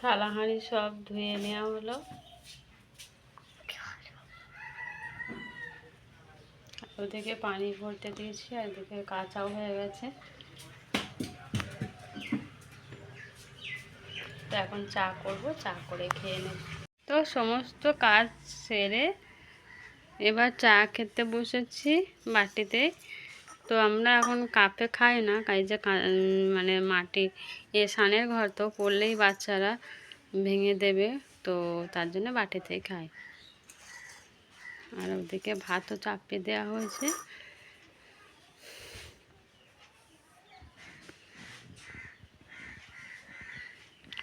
থালা হাঁড়ি সব ধুয়ে নেওয়া হলো। ওদিকে পানি ভরতে দিয়েছি, আর এদিকে কাঁচাও হয়ে গেছে। তো এখন চা করব, চা করে খেয়ে নেব। তো সমস্ত কাজ সেরে এবার চা খেতে বসেছি বাটিতে তো আমরা এখন কাপে খাই না, কাই যে মানে মাটি, এ সানের ঘর তো পড়লেই বাচ্চারা ভেঙে দেবে, তো তার জন্য বাটিতেই খাই আর ওদিকে ভাতও চাপিয়ে দেওয়া হয়েছে।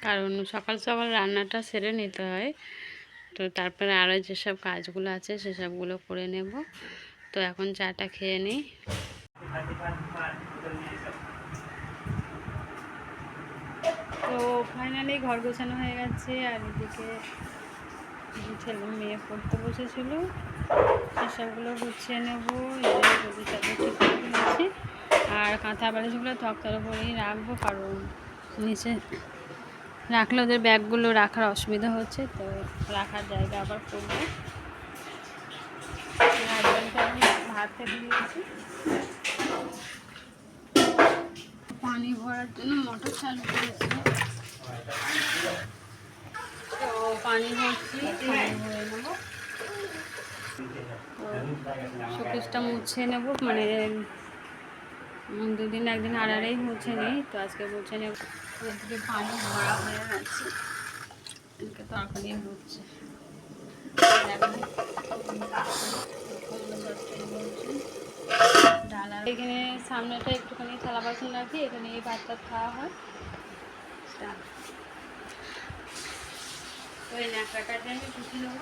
কারণ সকাল সকাল রান্নাটা সেরে নিতে হয়, তো তারপরে আরও যেসব কাজগুলো আছে সেসবগুলো করে নেব। তো এখন চাটা খেয়ে নিই। তো ফাইনালি ঘর গোছানো হয়ে গেছে, আর এদিকে ছেলে মেয়ে পড়তে বসেছিল সেসবগুলো গুছিয়ে নেব ফেলেছি। আর কাঁথা বালিশগুলো তক্তার উপরেই রাখব, কারণ নিচে রাখলে ওদের ব্যাগগুলো রাখার অসুবিধা হচ্ছে, তো রাখার জায়গা আবার করব। ভাত খেতে দিয়েছি। পানি ভরার জন্য মোটর চালু করেছি। তো পানি ভরছি নেব শোকেসটা মুছে নেব মানে দুদিন একদিন আড়াড়েই মুছে নিই, তো আজকে মুছে নেব। এদিকে পানি ভরা হয়ে গেছে, এদিকে তরকারি ডালা এখানে সামনেটা একটুখানি থালা বাসন রাখি এখানে এই ভাত টাত খাওয়া হয়। তা ওই ন্যাকড়াটাতে আমি টুকি নেব।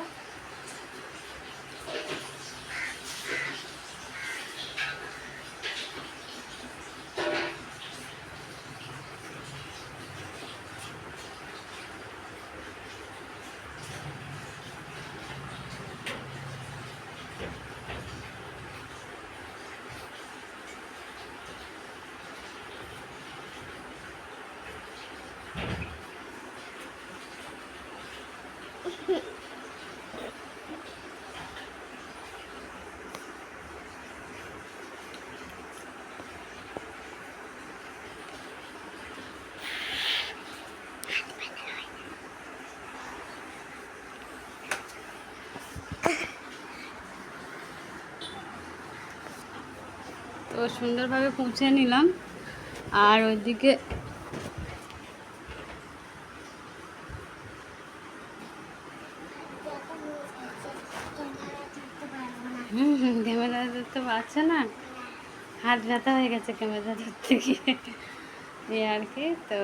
তো সুন্দরভাবে পৌঁছে নিলাম। আর ওইদিকে ক্যামেরা ধরতে পারছে না। হাত ব্যথা হয়ে গেছে ক্যামেরা ধরতে গিয়ে। এই আর কি, তো